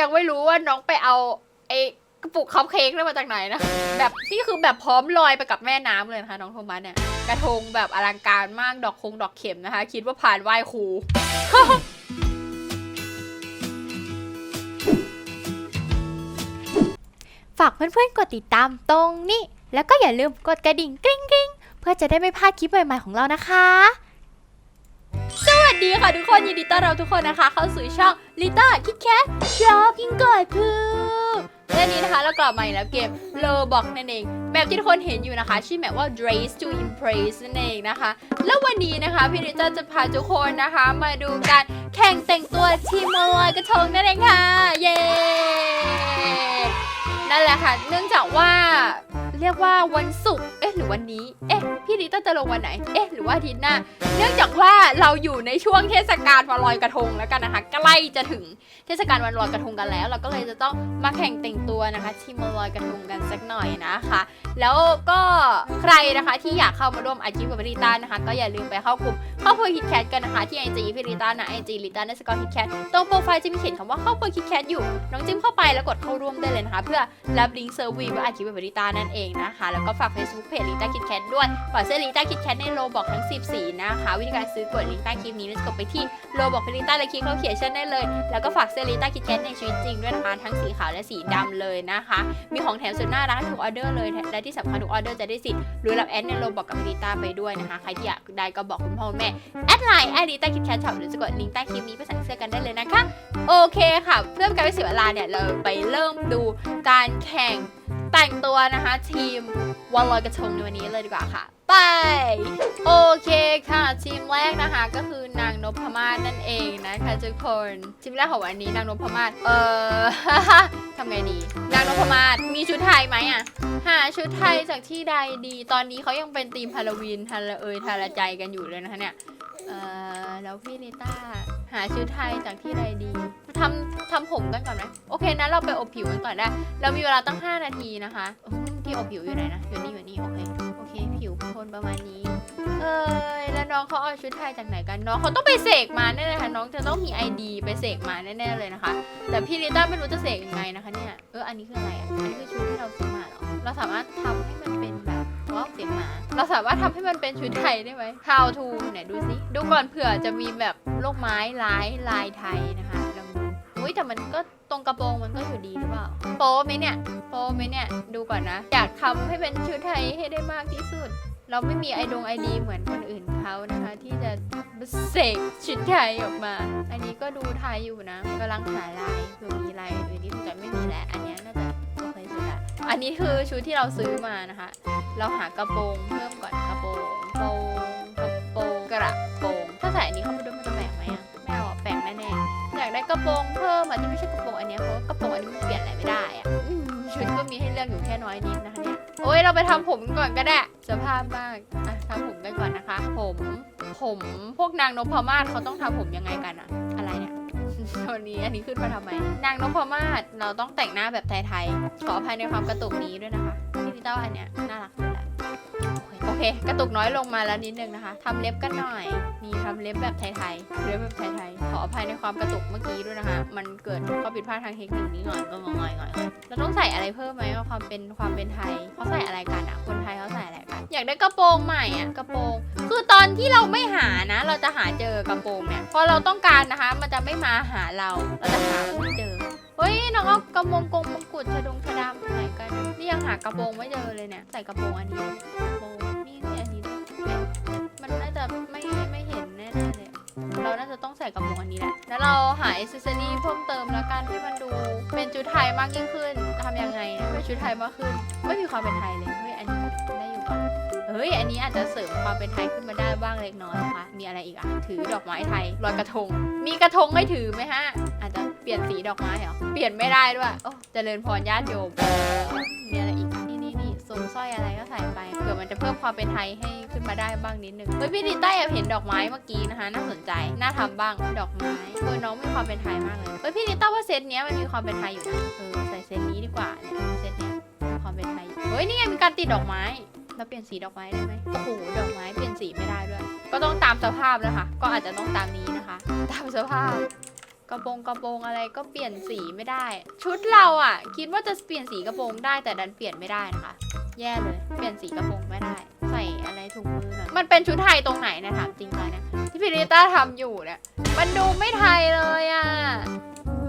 ยังไม่รู้ว่าน้องไปเอาไอ้กระปุกคัพเค้กนั่นมาจากไหนนะ แบบนี่คือแบบพร้อมลอยไปกับแม่น้ำเลยนะคะ น้องโทมัสเนี่ย กระทงแบบอลังการมากดอกคงดอกเข็มนะคะ คิดว่าผ่านไหว้ครูฝากเพื่อนๆ กดติดตามตรงนี้ แล้วก็อย่าลืมกดกระดิ่งกริ๊งกริ๊งเพื่อจะได้ไม่พลาดคลิปใหม่ๆของเรานะคะ วัสดีค่ะทุกคนยินดีต้อนรับทุกคนนะคะ เข้าสู่ช่องลิต้าคิดแคทชอบกินก่อยพือและนี้นะคะเรากลับมาอีกแล้วเกมโลบอกนั่นเองแบบที่ทุกคนเห็นอยู่นะคะชื่อแบบว่า Dress to Impress นั่นเองนะคะ แล้ววันนี้นะคะพี่ลิต้าจะพาทุกคนนะคะ มาดูการแข่งแต่งตัวทีมลอยกระทงนั่นเองค่ะเย้นั่นแหละค่ะ เนื่องจากว่าเรียกว่าวันศุกร์ เอ๊ะ หรือวันนี้ เอ๊ะ พี่ลิต้าจะลงวันไหน เอ๊ะ หรือว่าอาทิตย์หน้า เนื่องจากว่าเราอยู่ในช่วงเทศกาลวันลอยกระทงแล้วกันนะคะ ใกล้จะถึงเทศกาลวันลอยกระทงกันแล้ว เราก็เลยจะต้องมาแข่งแต่งตัวนะคะ ที่มาลอยกระทงกันสักหน่อยนะคะ แล้วก็ใครนะคะที่อยากเข้ามาร่วมอาชีพกับพี่ลิต้านะคะ ก็อย่าลืมไปเข้ากลุ่มครอบครัวคิดแคทกันนะคะ ที่ไอจีพี่ลิต้านะไอจีลิต้าในสกอร์คิดแคทตรงโปรไฟล์จะมีเขียนคำว่าครอบครัวคิดแคทอยู่ น้องจิ้มเข้าไปแล้วกดเข้าร่วมได้เลยนะคะ เพื่อรับลิงก์เซอร์วีว่าอาชีพแบบลิต้านั่นเองนะคะ แล้วก็ฝาก Facebook เพจลิต้าคิดแคทด้วยฝากเสื้อลิต้าคิดแคทในโลบอกทั้ง 10 สีนะคะ วิธีการซื้อกดลิงก์ใต้าคลิปนี้แล้วกดไปที่โลบอกลิต้าและคลิกเข้าเขียนชั่นได้เลย แล้วก็ฝากเสื้อลิต้าคิดแคทในชีวิตจริงด้วยนะคะทั้งสีขาวและสีดำเลยนะคะ มีของแถมสุดน่ารักทุกออเดอร์เลยและที่สำคัญทุกออเดอร์จะได้สิทธิ์รู้รับแอดในโลบอกกับลิต้าไปด้วยนะคะใครที่อยากได้ก็บอกคุณพ่อคุณแม่แอดไลน์แอดลิต้าคิดแคทช็อปหรือจะกดลิงต้คลิปนี้ไปสั่งเสื้อกันได้เลยนะคะ โอเคค่ะ เพื่อการไม่เสียเวลาเนี่ยเราไปเริ่มดูการแข่ง แต่งตัวนะคะ ทีมวันลอยกระทงในวันนี้เลยดีกว่าค่ะ ไป โอเคค่ะ ทีมแรกนะคะก็คือนางนพมาศนั่นเองนะคะทุกคนทีมแรกของวันนี้นางนพมาศเออทำไงดี นางนพมาศมีชุดไทยไหมอะหาชุดไทยจากที่ใดดี ตอนนี้เขายังเป็นทีมฮาโลวีนฮาโลเอยทาราใจกันอยู่เลยนะคะเนี่ย เออแล้วพี่นิต้าหาชุดไทยจากที่ใดดีทำทำผมกันก่อนไหมโอเคนะเราไปอบผิวกันก่อนได้ เรามีเวลาตั้ง 5 นาทีนะคะที่อบผิวอยู่ไหนนะอยู่นี่อยู่นี่โอเคโอเค ผิวโทนประมาณนี้เอยแล้วน้องเขาเอาชุดไทยจากไหนกันน้องเขาต้องไปเสกมาแน่เลยค่ะน้องจะต้องมีไอดีไปเสกมาแน่ๆเลยนะคะ แต่พี่ลิต้าไม่รู้จะเสกยังไงนะคะเนี่ยเอออันนี้คืออะไรอะอันนี้คือชุดที่เราซื้อมาเหรอเราสามารถทำให้ มันเป็นแบบว้าวเสียงหมา เราสามารถทำให้มันเป็นชุดไทยได้ไหม How to ไหนดูสิ ดูก่อนเผื่อจะมีแบบลูกไม้ลายลายไทยนะคะลองดูอุ้ยแต่มันก็ตรงกระโปรงมันก็อยู่ดีหรือเปล่า โป๊ไหมเนี่ย โป๊ไหมเนี่ย ดูก่อนนะ อยากทำให้เป็นชุดไทยให้ได้มากที่สุด เราไม่มีไอดงไอดีเหมือนคนอื่นเขานะคะ ที่จะเสกชุดไทยออกมา อันนี้ก็ดูไทยอยู่นะกำลังหาลายเผื่อมีลายอื่นที่ถูกใจไม่มีแล้วอันนี้น่าจะโอเคสุดละอันนี้คือชุดที่เราซื้อมานะคะ เราหากระโปรงเพิ่มก่อนกระโปรงโปรงกระโปรงกระโปรงถ้าใส่อันนี้เข้าไปด้วยมันจะแปลกไหมอะไม่เอาอแปลกแน่ๆอยากได้กระโปรงเพิ่มอะที่ไม่ใช่กระโปรงอันนี้เพราะกระโปรงอันนี้มันเปลี่ยนอะไรไม่ได้อะชุดก็มีให้เลือกอยู่แค่น้อยนิดนะคะ โอ้ยเราไปทำผมกันก่อนก็ได้สภาพมากอะทำผมกันก่อนนะคะ ผม ผมพวกนางนพมาศเขาต้องทำผมยังไงกันอะอะไรเนี่ยตันนี้อันนี้ขึ้นมาทำไม นางนพมาศเราต้องแต่งหน้าแบบไทยๆขออภัยในความกระตุกนี้ด้วยนะคะพี่ลิต้าว่าอันเนี้ยน่ารัก กระตุกน้อยลงมาแล้วนิดนึงนะคะทำเล็บกันหน่อย นี่ทำเล็บแบบไทยๆ เล็บแบบไทยๆ ขออภัยในความกระตุกเมื่อกี้ด้วยนะคะ มันเกิดข้อผิดพลาดทางเทคนิคนิดหน่อยก็งอยๆงอยเราต้องใส่อะไรเพิ่มไหมความเป็นความเป็นไทยเขาใส่อะไรกันอะคนไทยเขาใส่อะไรกัน อยากได้กระโปรงใหม่อะกระโปรง คือตอนที่เราไม่หานะ เราจะหาเจอกระโปรงเนี่ย พอเราต้องการนะคะ มันจะไม่มาหาเรา เราจะหาไม่เจอ เฮ้ยน้องกระมงกงมงกุฎชะดงชะดามไหนกันนี่ยังหากระโปรงไม่เจอเลยเนี่ย ใส่กระโปรงอันนี้กระโปรง ส่กระโปรงอันนี้แหละ แล้วเราหาอิสซอรี่เพิ่มเติมแล้วกันให้มันดู เป็นชุดไทยมากยิ่งขึ้นทำยังไงให้เป็นชุดไทยมากขึ้น ไม่มีความเป็นไทยเลย เฮ้ย อันนี้ได้อยู่ปะเฮ้ย อันนี้อาจจะเสริมความเป็นไทยขึ้นมาได้บ้างเล็กน้อยนะคะ มีอะไรอีกอะ ถือดอกไม้ไทยลอยกระทง มีกระทงให้ถือไหมฮะ อาจจะเปลี่ยนสีดอกไม้เหรอ เปลี่ยนไม่ได้ด้วย โอ้เจริญพรญาติโยมมีอะไรอีก นี่นี่นี่สวมสร้อยอะไรก็ใส่ มันจะเพิ่มความเป็นไทยให้ขึ้นมาได้บ้างนิดนึงเฮ้ยพี่ดิต้าแอบเห็นดอกไม้เมื่อกี้นะคะน่าสนใจน่าทำบ้างดอกไม้เออน้องมีความเป็นไทยมากเลยเฮ้ยพี่ดิต้าว่าเซตเนี้ยมันมีความเป็นไทยอยู่นะเออใส่เซตนี้ดีกว่าเนี่ยเซตเนี้ยมีความเป็นไทยเฮ้ยนี่ไงมีการติดดอกไม้แล้วเปลี่ยนสีดอกไม้ได้ไหมโอ้โหดอกไม้เปลี่ยนสีไม่ได้ด้วย ก็ต้องตามสภาพนะคะ ก็อาจจะต้องตามนี้นะคะ ตามสภาพ กระโปรงกระโปรงอะไรก็เปลี่ยนสีไม่ได้ ชุดเราอะ คิดว่าจะเปลี่ยนสีกระโปรงได้แต่ดันเปลี่ยนไม่ได้นะคะ แย่เลย เปลี่ยนสีกระโปรงไม่ได้ ใส่อะไรถุงมือหน่อยมันเป็นชุดไทยตรงไหนนะถามจริงเลยนี่ยที่พิริต้าทำอยู่เนี่ยมันดูไม่ไทยเลยอะ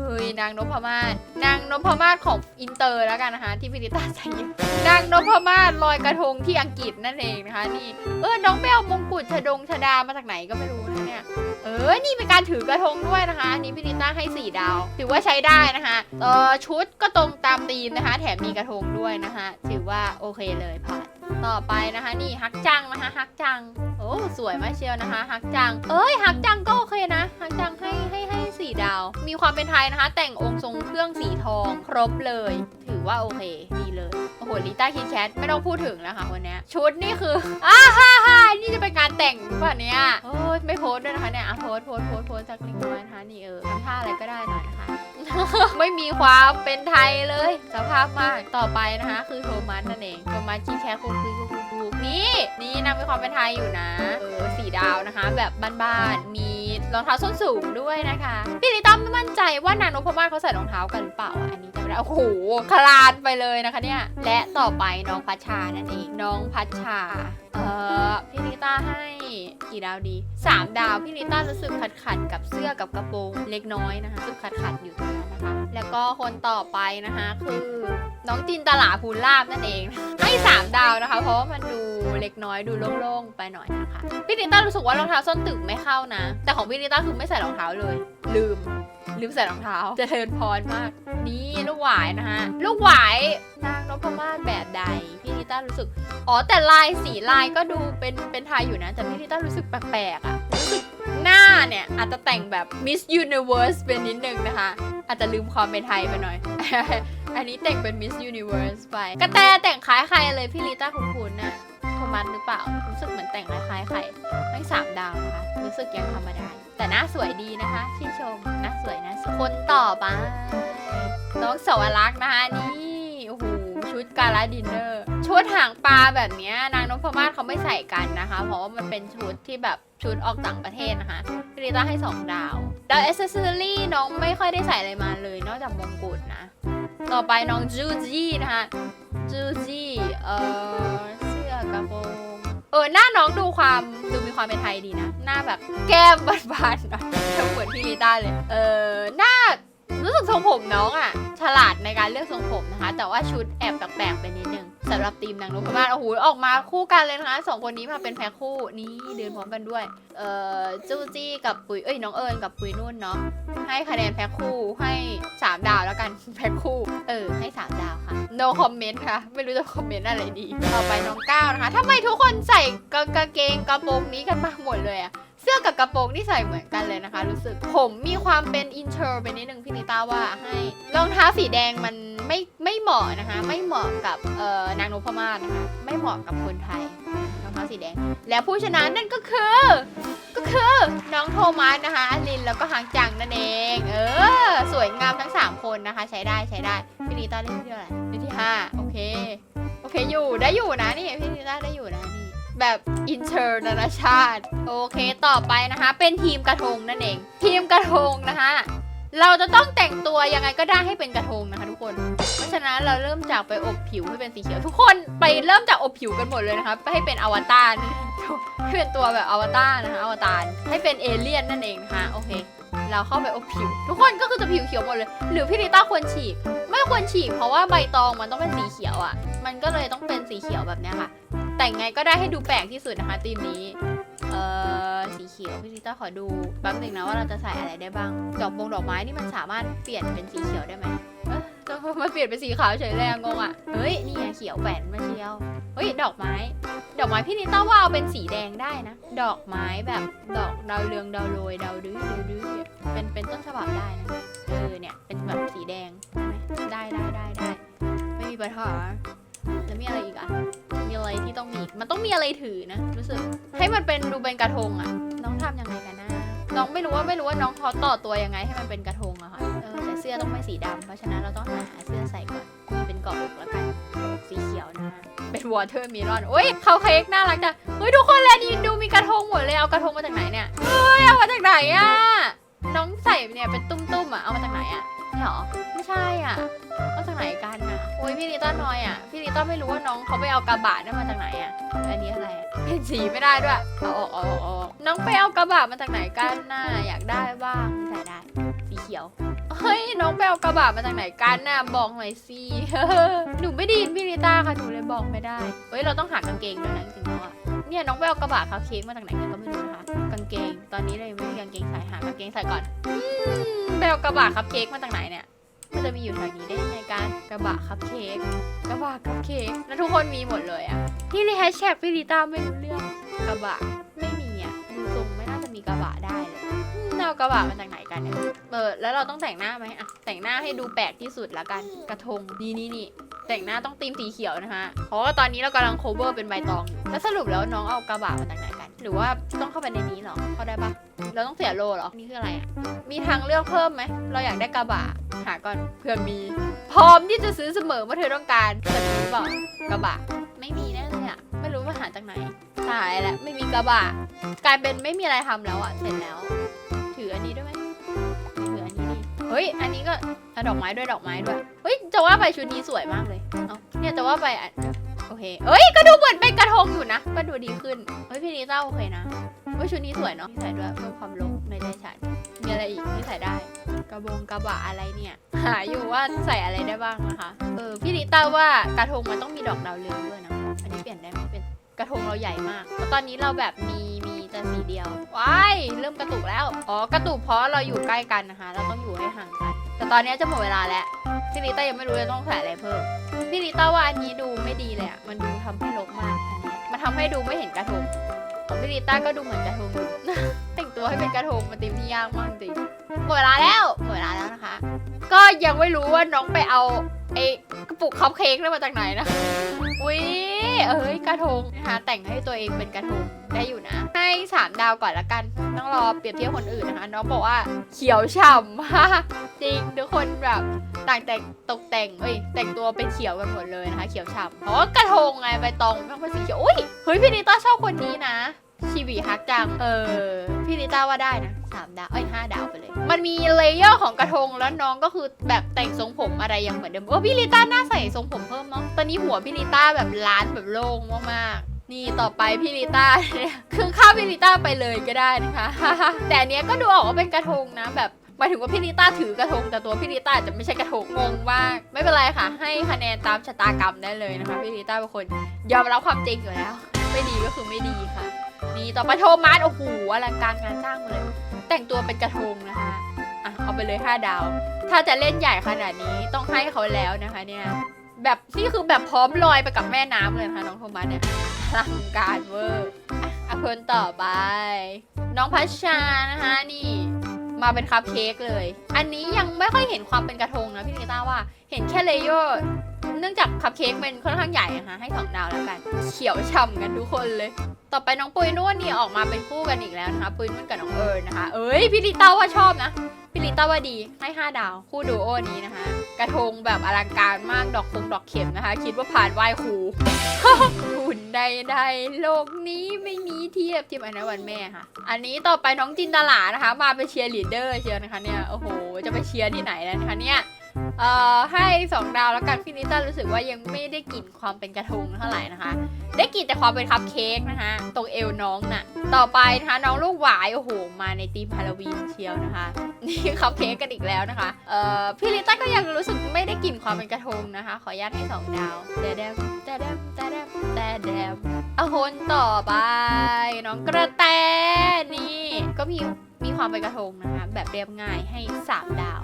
เฮ้ยนางนพมาศนางนพมาศของอินเตอร์แล้วกันนะคะ ที่พิริต้าใส่อยู่นางนพมาศลอยกระทงที่อังกฤษนั่นเองนะคะนี่เออน้องไปเอามงกุฎชดงชดามาจากไหนก็ไม่รู้นะเนี่ย เออ นี่เป็นการถือกระทงด้วยนะคะ อันนี้พี่ลิต้าให้ 4 ดาว ถือว่าใช้ได้นะคะเออชุดก็ตรงตามธีมนะคะ แถมมีกระทงด้วยนะคะ ถือว่าโอเคเลยผ่านต่อไปนะคะนี่ฮักจังนะคะฮักจัง โอ้สวยมากเชียวนะคะฮักจัง เอ้ยฮักจังก็โอเคนะฮักจังให้ให้ให้ สี่ดาว มีความเป็นไทยนะคะ แต่งองค์ทรงเครื่องสีทองครบเลย ถือว่าโอเค ดีเลย โอ้โหลิต้าคิดแคทไม่ต้องพูดถึงแล้วค่ะคนนี้ชุดนี่คืออ้าฮ่าฮ่านี่จะเป็นการแต่งป่ะเนี้ยโอ้ยไม่โพสด้วยนะคะเนี่ยอะโพสโพสโพสโพสสักเล็กน้อยนะคะนี่เออทำท่าอะไรก็ได้หน่อยนะคะ ไม่มีความเป็นไทยเลย สภาพมากต่อไปนะคะ คือโทมัสนั่นเองโทมัสขี้แค่คุกคุยคุกคุคนี่นี่นางมีความเป็นไทยอยู่นะเออสีดาวนะคะ แบบบ้านๆมี รองเท้าส้นสูงด้วยนะคะพี่ลิต้าไม่มั่นใจว่านางนพมาศเขาใส่รองเท้ากันหรือเปล่าอะอันนี้จำไม่ได้โอ้โหคลานไปเลยนะคะเนี่ยและต่อไปน้องพัชชานั่นเองน้องพัชชา เออพี่ลิต้าให้กี่ดาวดี 3 ดาวพี่ลิต้ารู้สึกขัดขัดกับเสื้อกับกระโปรงเล็กน้อยนะคะรู้สึกขัดขัดอยู่ตรงนั้นนะคะ แล้วก็คนต่อไปนะคะคือน้องจินตลาภูลาบนั่นเองให้ 3 ดาวนะคะ เพราะว่ามันดูเล็กน้อยดูโล่งๆไปหน่อยนะคะพี่ลิต้ารู้สึกว่ารองเท้าส้นตึกไม่เข้านะ แต่ของพี่ลิต้าคือไม่ใส่รองเท้าเลย ลืม ลืมใส่รองเท้าจะเทินพรมาก นี่ลูกหวายนะคะลูกหวายนางนพมาศแบบใด พี่ลิต้ารู้สึก อ๋อแต่ลายสีลายก็ดูเป็นเป็นไทยอยู่นะ แต่พี่ลิต้ารู้สึกแปลกๆอะ่ะรู้สึกหน้าเนี่ย อาจจะแต่งแบบ Miss Universe เป็นนิดนึงนะคะ อาจจะลืมความเป็นไทยไปหน่อย อันนี้แต่งเป็น Miss Universe ไป กระแตแต่งคล้ายใครเลยพี่ลิต้าคุ้นๆน่ะโทมัสหรือเปล่า รู้สึกเหมือนแต่งคล้ายๆใครให้สามดาวนะคะ รู้สึกยังธรรมดา แต่หน้าสวยดีนะคะชื่นชมหน้าสวยนะคนต่อไปน้องสวรักษ์นะคะนี่โอ้โหชุดกาลาดินเนอร์ ชุดหางปลาแบบนี้นางนพมาศเขาไม่ใส่กันนะคะ เพราะว่ามันเป็นชุดที่แบบชุดออกต่างประเทศนะคะพี่ลิต้าให้ 2 ดาวแล้วอเซสซอรี่น้องไม่ค่อยได้ใส่อะไรมาเลย นอกจากมงกุฎนะ ต่อไปน้องจูจี้นะคะจูจี้เอ่อเสื้อกระโปรง ออหน้าน้องดูความดูมีความเป็นไทยดีนะ หน้าแบบแก้มบานๆหน่อยเหมือนพี่ลิต้าเลย เออหน้ารู้สึกทรงผมน้องอะ่ะ ลาดในการเลือกทรงผมนะคะ แต่ว่าชุดแอบแปลกๆไปนิดนึงสำหรับทีมนางนพมาศโอ้โหออกมาคู่กันเลยนะคะสองคนนี้มาเป็นแพ็คคู่นี่เดินพร้อมกันด้วย เอ่อจูจี้กับปุยเอ้ยน้องเอิญกับปุยนุ่นเนาะให้คะแนนแพ็คคู่ให้สามดาวแล้วกันแพ็คคู่ เออให้สามดาวค่ะ no comment ค่ะ ไม่รู้จะคอมเมนต์อะไรดีต่อไปน้องก้าวนะคะทำไมทุกคนใส่กางเกงกระโปรงนี้กันมาหมดเลยอะ สื้อกับกระโปรงที่ใส่เหมือนกันเลยนะคะ รู้สึกผมมีความเป็นอินเทอร์ไปนิดนึงพี่นิต้าว่าให้รองเท้าสีแดงมันไม่ไม่เหมาะนะคะ ไม่เหมาะกับเอ่อนางนพมาศนะคะไม่เหมาะกับคนไทยรองเท้าสีแดง และผู้ชนะนั่นก็คือ ก็คือน้องโทมัสนะคะอลินแล้วก็หางจังนั่นเอง เออ สวยงามทั้ง 3 คนนะคะ ใช้ได้ใช้ได้พี่นิต้าเล่นที่เท่าไหร่เล่นที่ห้าโอเคโอเคอยู่ได้อยู่นะนี่พี่นิต้าได้อยู่นะนี่ แบบอินเตอร์นานาชาติ โอเคต่อไปนะคะ เป็นทีมกระทงนั่นเอง ทีมกระทงนะคะ เราจะต้องแต่งตัวยังไงก็ได้ให้เป็นกระทงนะคะ ทุกคน เพราะฉะนั้นเราเริ่มจากไปอบผิวให้เป็นสีเขียว ทุกคนไปเริ่มจากอบผิวกันหมดเลยนะคะไปให้เป็นอวตารให้เป็นตัวแบบอวตารนะคะอวตารให้เป็นเอเลี่ยนนั่นเองนะคะโอเค เราเข้าไปอบผิว ทุกคนก็คือจะผิวเขียวหมดเลย หรือพี่ริต้าควรฉีกไม่ควรฉีกเพราะว่าใบตองมันต้องเป็นสีเขียวอะ่ะ มันก็เลยต้องเป็นสีเขียวแบบนี้ค่ะ แต่งไงก็ได้ให้ดูแปลกที่สุดนะคะทีมนี้ เอ่อสีเขียวพี่ลิต้าขอดูแป๊บหนึ่งนะว่าเราจะใส่อะไรได้บ้าง ดอกบงดอกไม้นี่มันสามารถเปลี่ยนเป็นสีเขียวได้ไหมเอ๊ะมาเปลี่ยนเป็นสีขาวเฉยเลยอะงงอะ เฮ้ยนี่ไงเขียวแหวนมาเชียว เฮ้ยดอกไม้ ดอกไม้พี่ลิต้าว่าเอาเป็นสีแดงได้นะ ดอกไม้แบบดอกดาวเรืองดาวโรยดาวดื้อดาวดื้อเป็นเป็นต้นฉบับได้นะเออเนี่ยเป็นแบบสีแดงไหมได้ได้ได้ได้ไม่มีปัญหา แล้วมีอะไรอีกอะ มีอะไรที่ต้องมีมันต้องมีอะไรถือนะรู้สึก ให้มันเป็นดูเป็นกระทงอะน้องทำยังไงกันนะ น้องไม่รู้ว่าไม่รู้ว่าน้องเขาต่อตัวยังไงให้มันเป็นกระทงอะค่ะเออแต่เสื้อต้องไม่สีดำเพราะฉะนั้นเราต้องหาเสื้อใส่ก่อนมีเป็นเกาะอกแล้วกันสีเขียวนะเป็นวอเตอร์มิลอนโอ้ยเขาเค้กน่ารักจังเฮ้ยทุกคนแลนี่ดูมีกระทงหมดเลยเอากระทงมาจากไหนเนี่ยเฮ้ยเอามาจากไหนอะน้องใส่เนี่ยเป็นตุ้มๆอะเอามาจากไหนอะ นี่หรอ ไม่ใช่อะเอาจากไหนกันอะโอ้ยพี่ลิต้าน้อยอะ พี่ลิต้าไม่รู้ว่าน้องเขาไปเอากระบะนั่นมาจากไหนอะ อันนี้อะไรเปลี่ยนสีไม่ได้ด้วยเอาออกเอาออกเอน้องไปเอากระบะมาจากไหนกันน่ะอยากได้บ้างใส่ได้ สีเขียวเฮ้ยน้องไปเอากระบะมาจากไหนกันน่ะบอกหน่อยสิหนูไม่ไดีพี่ลิต้าค่ะหนูเลยบอกไม่ได้เฮ้ยเราต้องหากางเกงด้วยนะจริงๆแล้วอะ เนี่ยน้องไปเอากระบะคัพเค้กมาจากไหนก็ไม่รู้นะคะ กางเกง ตอนนี้เลยไม่มีกางเกงใส่หากางเกงใส่ก่อนไปเอากระบะคัพเค้กมาจากไหนเนี่ย มันจะมีอยู่แถวนี้ได้ยังไงกันกระบะคัพเค้กกระบะคัพเค้กแล้วทุกคนมีหมดเลยอะที่รีแฮชแท็กพี่ลิต้าไม่รู้เรื่องกระบะไม่ เอากระบะมาจากไหนกันเนี่ยเออแล้วเราต้องแต่งหน้าไหมอะแต่งหน้าให้ดูแปลกที่สุดละกันกระทงนี่นี่นี่แต่งหน้าต้องตีมสีเขียวนะคะเพราะว่าตอนนี้เรากำลัง cover เป็นใบตองอยู่แล้วสรุปแล้วน้องเอากระบะมาจากไหนกัน หรือว่าต้องเข้าไปในนี้เหรอเข้าได้ปะเราต้องเสียโลเหรอนี่คืออะไรอะมีทางเลือกเพิ่มไหมเราอยากได้กระบะหาก่อนเผื่อมี พร้อมที่จะซื้อเสมอเมื่อเธอต้องการแต่มีหรือเปล่ากระบะไม่มีแน่เลยอะไม่รู้ว่าหาจากไหนหายแล้วไม่มีกระบะกลายเป็นไม่มีอะไรทำแล้วอะเสร็จแล้ว เฮ้ย อันนี้ก็เอาดอกไม้ด้วยดอกไม้ด้วย เฮ้ย จะว่าไปชุดนี้สวยมากเลย เอาเนี่ยจะว่าไปอะโอเคเอ้ย ก็ดูเหมือนเป็นกระทงอยู่นะ ก็ดูดีขึ้น เฮ้ย พี่นิต้าโอเคนะเฮ้ยชุดนี้สวยเนาะใส่ด้วยเพิ่มความลงในใจฉัน มีอะไรอีกที่ใส่ได้ กระบงกระบะอะไรเนี่ย หาอยู่ว่าใส่อะไรได้บ้างนะคะ เออ พี่ลิต้าว่ากระทงมันต้องมีดอกดาวเรืองด้วยนะ อันนี้เปลี่ยนได้ไหม กระทงเราใหญ่มากแล้วตอนนี้เราแบบมีมีแต่สีเดียวว้ายเริ่มกระตุกแล้ว อ๋อกระตุกเพราะเราอยู่ใกล้กันนะคะ เราต้องอยู่ให้ห่างกัน แต่ตอนนี้จะหมดเวลาแล้วพี่ลิต้ายังไม่รู้จะต้องใส่อะไรเพิ่มพี่ลิต้าว่าอันนี้ดูไม่ดีเลยอะมันดูทำให้รกมากอันนี้มันทำให้ดูไม่เห็นกระทงของพี่ลิต้าก็ดูเหมือนกระทง แต่งตัวให้เป็นกระทงมันติมที่ยากมากจริงหมดเวลาแล้วหมดเวลาแล้วนะคะ ก็ยังไม่รู้ว่าน้องไปเอาไอ้กระปุกคัพเค้กได้มาจากไหนนะอุ้ยเอ้ยกระทงนะคะแต่งให้ตัวเองเป็นกระทงได้อยู่นะ ให้สามดาวก่อนละกัน ต้องรอเปรียบเทียบคนอื่นนะคะ น้องบอกว่าเขียวฉ่ำมากจริงทุกคนแบบต่างแต่งตกแต่งเอ้ยแต่งตัวเป็นเขียวกันหมดเลยนะคะ เขียวฉ่ำเพราะว่ากระทงไงใบตองต้องเป็นสีเขียวอุ้ยเฮ้ยพี่นิต้าชอบคนนี้นะ ชีวีฮักจัง เออ พี่นิต้าว่าได้นะสามดาว เอ้ยห้าดาวไปเลย มันมีเลเยอร์ของกระทงแล้วน้องก็คือแบบแต่งทรงผมอะไรยังเหมือนเดิมเออพี่ลิต้าน่าใส่ทรงผมเพิ่มเนาะ ตอนนี้หัวพี่ลิต้าแบบล้านแบบโล่งมากๆนี่ต่อไปพี่ลิต้าเนี่ยคือข้ามพี่ลิต้าไปเลยก็ได้นะคะ แต่อันเนี้ยก็ดูออกว่าเป็นกระทงนะแบบหมายถึงว่าพี่ลิต้าถือกระทง แต่ตัวพี่ลิต้าอาจจะไม่ใช่กระทงงงมากไม่เป็นไรค่ะ ให้คะแนนตามชะตากรรมได้เลยนะคะพี่ลิต้าเป็นคนยอมรับความจริงอยู่แล้ว ไม่ดีก็คือไม่ดีค่ะ นี่ต่อไปโทมัสโอ้โหอลังการงานสร้างเลย แต่งตัวเป็นกระทงนะคะอะเอาไปเลย 5 ดาว ถ้าจะเล่นใหญ่ขนาดนี้ต้องให้เขาแล้วนะคะเนี่ยแบบนี่คือแบบพร้อมลอยไปกับแม่น้ำเลยนะคะน้องโทมัสเนี่ยอลังการเวอร์อะอะคนต่อไป น้องพัชชานะคะนี่ มาเป็นคัพเค้กเลย อันนี้ยังไม่ค่อยเห็นความเป็นกระทงนะพี่นิต้าว่าเห็นแค่เลเยอร์เนื่องจากคัพเค้กเป็นค่อนข้างใหญ่นะคะให้สองดาวแล้วกัน เขียวฉ่ำกันทุกคนเลย ต่อไปน้องปุยนุ่นนี่ออกมาเป็นคู่กันอีกแล้วนะคะปุยนุ่นกับน้องเอิญนะคะ เอ้ยพี่ลิต้าว่าชอบนะพี่ลิต้าว่าดีให้ 5 ดาว คู่ดูโอนี้นะคะ กระทงแบบอลังการมากดอกคงดอกเข็มนะคะ คิดว่าผ่านไหว้ครูหุ่นใดๆโลกนี้ไม่มีเทียบเทียมอันนั้นวันแม่ค่ะ อันนี้ต่อไปน้องจินตลานะคะ มาเป็นเชียร์ลีดเดอร์เชียร์นะคะเนี่ยโอ้โหจะไปเชียร์ที่ไหนแล้วนะคะเนี่ย เอ่อให้สองดาวแล้วกันพี่นิต้ารู้สึกว่ายังไม่ได้กลิ่นความเป็นกระทงเท่าไหร่นะคะ ได้กลิ่นแต่ความเป็นคัพเค้กนะคะตรงเอวน้องน่ะ ต่อไปนะคะน้องลูกหวายโอ้โหมาในธีมฮาโลวีนเชียวนะคะ นี่คัพเค้กกันอีกแล้วนะคะเอ่อพี่ลิต้าก็ยังรู้สึกไม่ได้กลิ่นความเป็นกระทงนะคะ ขออนุญาตให้สองดาวแต่แดมแต่แดมแต่แดมแต่แดมเอาคนต่อไป น้องกระแตนี่ก็มีมีความเป็นกระทงนะคะแบบเรียบง่ายให้สามดาว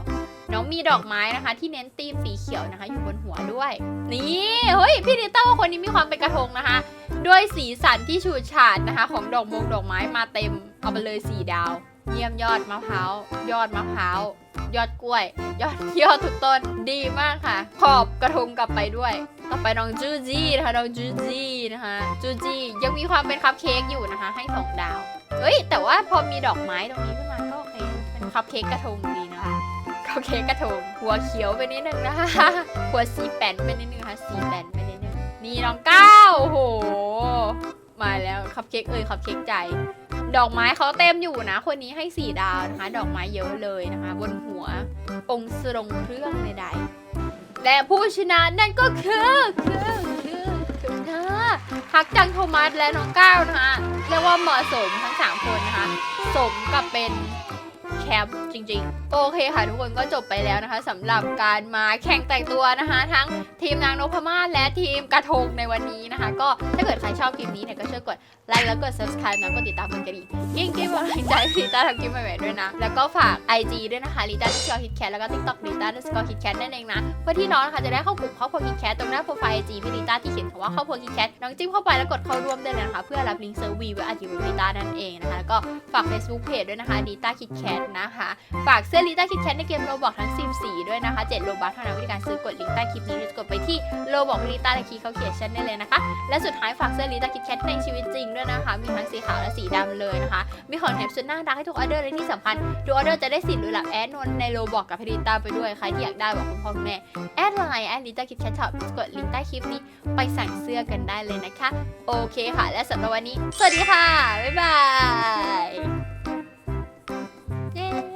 น้องมีดอกไม้นะคะ ที่เน้นธีมสีเขียวนะคะ อยู่บนหัวด้วย นี่เฮ้ยพี่นิต้าว่าคนนี้มีความเป็นกระทงนะคะ ด้วยสีสันที่ฉูดฉาดนะคะ ของดอกมงดอกไม้มาเต็มเอาไปเลยสีดาว เยี่ยมยอดมะพร้าวยอดมะพร้าวยอดกล้วย ยอดยอดทุกต้นดีมากค่ะ ขอบกระทงกลับไปด้วย ต่อไปน้องจูจี้นะคะน้องจูจี้นะคะจูจี้ยังมีความเป็นคัพเค้กอยู่นะคะ ให้สองดาวเฮ้ยแต่ว่าพอมีดอกไม้ตรงนี้ขึ้นมาก็โอเคเป็นคัพเค้กกระทงดีนะคะ คัพเค้กกระทงหัวเขียวไปนิดนึงนะคะหัวสีแป้นไปนิดนึงค่ะสีแป้นไปนิดนึงนี่น้องก้าวโอ้โห มาแล้วคัพเค้กเอ้ยคัพเค้กใจ ดอกไม้เขาเต็มอยู่นะ คนนี้ให้สี่ดาวนะคะ ดอกไม้เยอะเลยนะคะ บนหัวองค์ทรงเครื่องใดๆและผู้ชนะนั่นก็คือคือคือคือนะฮักจังโทมัสและน้องก้าวนะคะเรียกว่าเหมาะสมทั้งสามคนนะคะ สมกับเป็น แชมป์จริง ๆ โอเคค่ะทุกคนก็จบไปแล้วนะคะสำหรับการมาแข่งแต่งตัวนะคะ ทั้งทีมนางนพมาศและทีมกระทงในวันนี้นะคะ ก็ถ้าเกิดใครชอบคลิปนี้เนี่ยก็ช่วยกดไลค์แล้วกด subscribe นะกดติดตามกดกระดิ่งยิ่งกิ๊บกำลังใจลิต้าทำคลิปใหม่ๆด้วยนะ แล้วก็ฝาก IG ด้วยนะคะลิต้าที่ชอคิดแคทแล้วก็ TikTok ลิต้าที่ชอคิดแคทนั่นเองนะเพื่อที่น้องนะคะจะได้เข้ากลุ่มครอบครัวคิดแคทตรงหน้าโปรไฟล์ IG พี่ลิต้าที่เขียนคำว่าครอบครัวคิดแคทน้องจิ้มเข้าไปแล้วกดเข้าร่วมได้เลยนะคะเพื่อรับลิงก์เซอร์วีไว้อาจีบลิต้านั่นเองนะคะแล้วก็ฝาก Facebook Page ด้วยนะคะลิต้าคิดแคทนะคะ ฝากเสื้อลิต้าคิดแคทในเกมโรบอกทั้ง 10 สีด้วยนะคะ7โลบัคเท่านั้นวิธีการซื้อกดลิงก์ใต้คลิปนี้หรือกดไปที่โลบอกลิต้าและคีเขาเขียนชั้นได้เลยนะคะ และสุดท้ายฝากเสื้อลิต้าคิดแคทในชีวิตจริงด้วยนะคะ มีทั้งสีขาวและสีดำเลยนะคะ มีของแถมสุดน่ารักให้ทุกออเดอร์และที่สำคัญทุกออเดอร์จะได้สิทธิ์หรือหลับแอดนวลในโลบอกกับพีลิต้าไปด้วยใครที่อยากได้บอกคุณพ่อคุณแม่แอดไลน์แอดลิต้าคิดแคทช็อปกดลิงก์ใต้คลิปนี้ไปสั่งเสื้อกันได้เลยนะคะ โอเคค่ะ และสำหรับวันนี้ สวัสดีค่ะ บ๊ายบาย 嗯。